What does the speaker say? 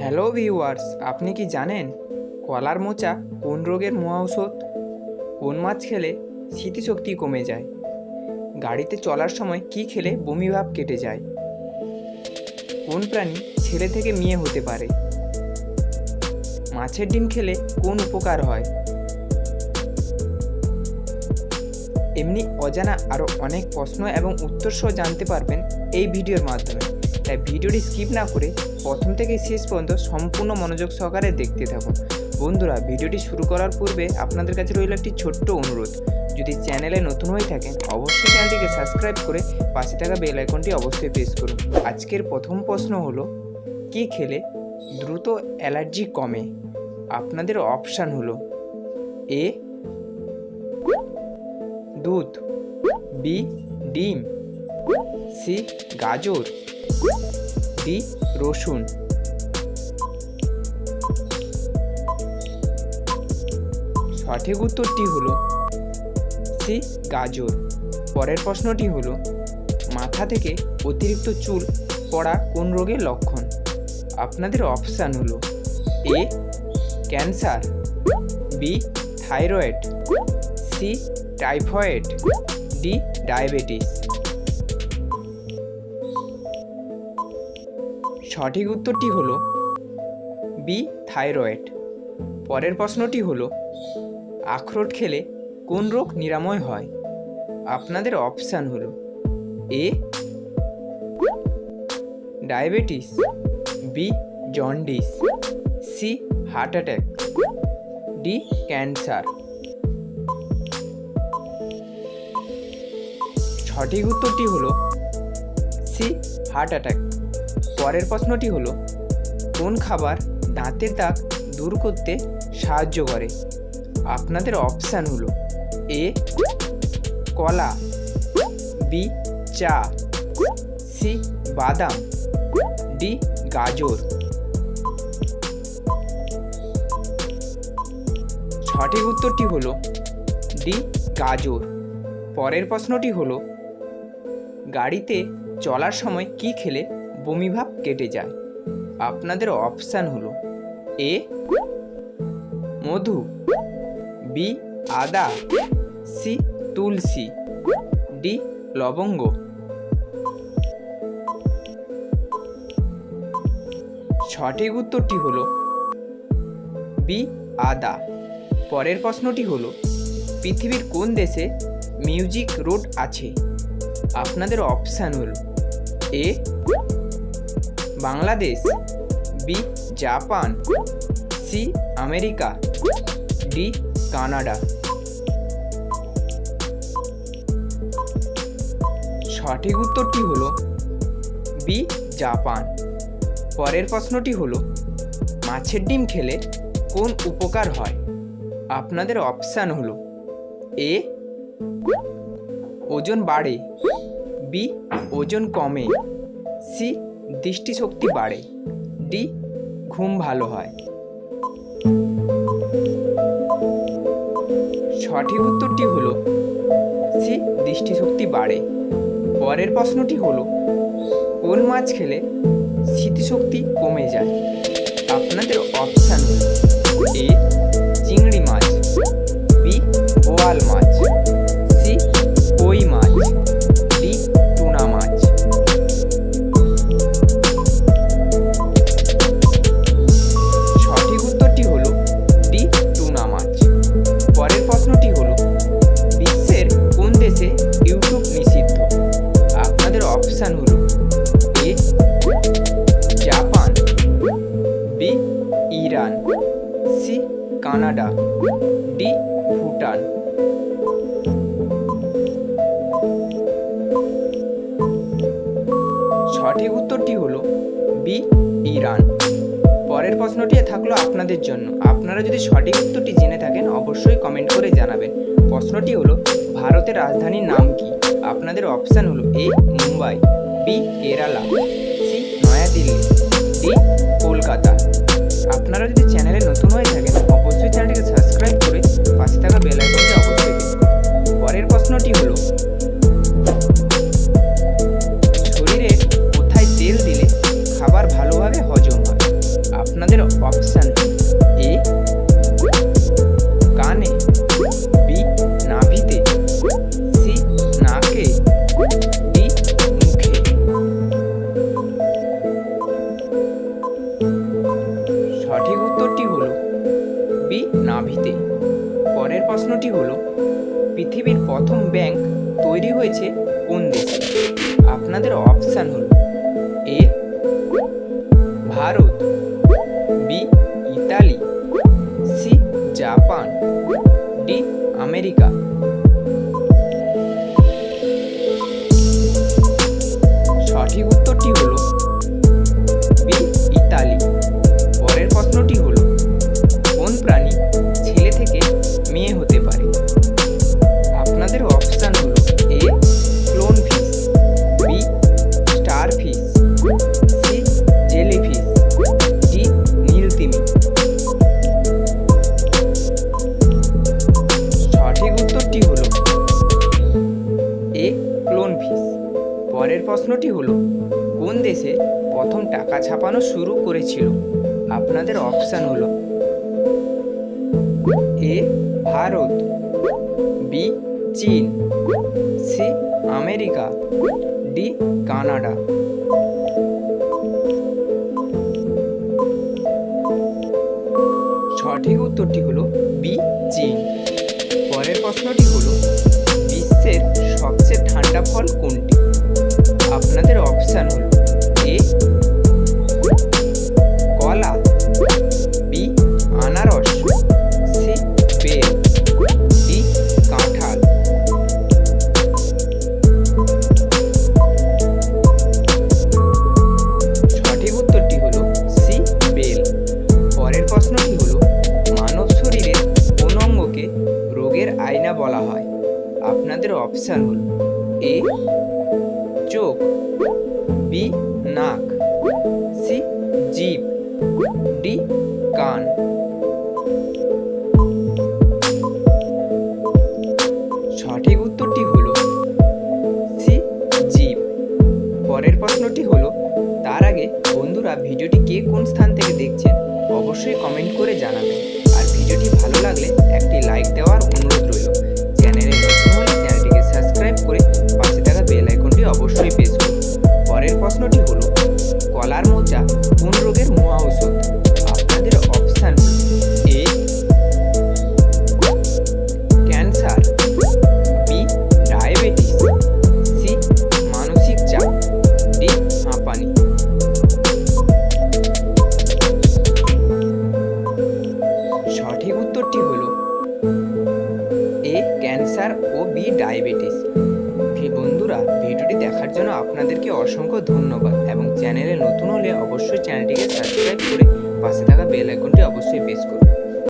Hello viewers আপনি কি জানেন কলার মোচা কোন রোগের মহাঔষধ কোন মাছ খেলে স্মৃতিশক্তি কমে যায়? গাড়িতে চলার সময় কি খেলে বমিভাব কেটে যায়? কোন প্রাণী ছেলে থেকে মেয়ে হতে পারে? মাছের ডিম খেলে কোন উপকার হয়? এমনি অজানা আরও অনেক প্রশ্ন এবং উত্তর সহ জানতে পারবেন এই ভিডিওর মাধ্যমে। তাই ভিডিওটি স্কিপ না করে প্রথম থেকে শেষ পর্যন্ত সম্পূর্ণ মনোযোগ সহকারে দেখতে থাকুন। বন্ধুরা, ভিডিওটি শুরু করার পূর্বে আপনাদের কাছে রইল একটি ছোট্ট অনুরোধ। যদি চ্যানেলে নতুন হয়ে থাকেন, অবশ্যই চ্যানেলটিকে সাবস্ক্রাইব করে পাশে থাকা বেল আইকনটি অবশ্যই প্রেস করুন। আজকের প্রথম প্রশ্ন হলো, কি খেলে দ্রুত অ্যালার্জি কমে? আপনাদের অপশান হলো, এ, দুধ, বি, ডিম, সি, গাজর। ডি রসুন। সঠিক উত্তরটি হলো সি, গাজর। পরের প্রশ্নটি হলো, মাথা থেকে অতিরিক্ত চুল পড়া কোন রোগের লক্ষণ? আপনাদের অপশান হলো A, cancer, B, thyroid, C, typhoid, D, diabetes. সঠিক উত্তরটি হলো বি থাইরয়েড পরের প্রশ্নটি হলো, আখরোট খেলে কোন রোগ নিরাময় হয়? আপনাদের অপশান হলো A diabetes B jaundice C heart attack D cancer সঠিক উত্তরটি হলো সি হার্ট অ্যাটাক পরের প্রশ্নটি হলো, কোন খাবার দাঁতের দাগ দূর করতে সাহায্য করে? আপনাদের অপশান হলো এ কলা বি চা সি বাদাম ডি গাজর। সঠিক উত্তরটি হলো ডি গাজর। পরের প্রশ্নটি হলো, গাড়িতে চলার সময় কি খেলে বমিভাব কেটে যায়। আপনাদের অপশান হলো এ, মধু, বি, আদা, সি, তুলসী, ডি, লবঙ্গ। সঠিক উত্তরটি হলো বি, আদা। পরের প্রশ্নটি হলো পৃথিবীর কোন দেশে মিউজিক রোড আছে? আপনাদের অপশান হলো A Bangladesh B Japan C America D Canada. সঠিক উত্তরটি হলো বি জাপান। পরের প্রশ্নটি হলো, মাছের ডিম খেলে কোন উপকার হয়? আপনাদের অপশান হলো এ ওজন বাড়ে বি ওজন কমে সি দৃষ্টিশক্তি বাড়ে। ডি, ঘুম ভালো হয়। সঠিক উত্তরটি হলো সি, দৃষ্টিশক্তি বাড়ে। পরের প্রশ্নটি হলো, কোন মাছ খেলে স্মৃতিশক্তি কমে যায়? আপনাদের অপশান এ, চিংড়ি মাছ, বি বোয়াল মাছ। সঠিক উত্তরটি হলো বি ইরান। পরের প্রশ্নটি থাকল আপনাদের জন্য। আপনারা যদি সঠিক উত্তরটি জেনে থাকেন, অবশ্যই কমেন্ট করে জানাবেন। প্রশ্নটি হলো, ভারতের রাজধানীর নাম কি? আপনাদের অপশান হলো A Mumbai B Kerala C New Delhi D Kolkata. আপনারা যদি চ্যানেলে নতুন হয়ে থাকেন হলো পৃথিবীর প্রথম ব্যাংক তৈরি হয়েছে কোন দেশে? আপনাদের অপশান হল A Bharat B Italy C Japan D America. টাকা শুরু করেছিল। আপনাদের অপশান হলো এ, ভারত, বি, চীন, সি, আমেরিকা, ডি, কানাডা। সঠিক উত্তরটি হলো বি, চীন। পরের প্রশ্নটি হলো বিশ্বের সবচেয়ে ঠান্ডা ফল কোনটি? আপনাদের অপশান হলো অপশান হলো এ, চোখ, বি, নাক, সি, জিভ, ডি, কান। সঠিক উত্তরটি হল সি, জিভ। পরের প্রশ্নটি হলো, তার আগে বন্ধুরা ভিডিওটি কে কোন স্থান থেকে দেখছেন, অবশ্যই কমেন্ট করে জানাবেন। আর ভিডিওটি ভালো লাগলে একটি লাইক দেওয়ার সঠিক উত্তরটি হলো এ, ক্যান্সার ও বি, ডায়াবেটিস। বন্ধুরা, ভিডিওটি দেখার জন্য আপনাদেরকে অসংখ্য ধন্যবাদ এবং চ্যানেলে নতুন হলে অবশ্যই চ্যানেলটিকে সাবস্ক্রাইব করে পাশে থাকা বেল আইকনটি অবশ্যই প্রেস করুন।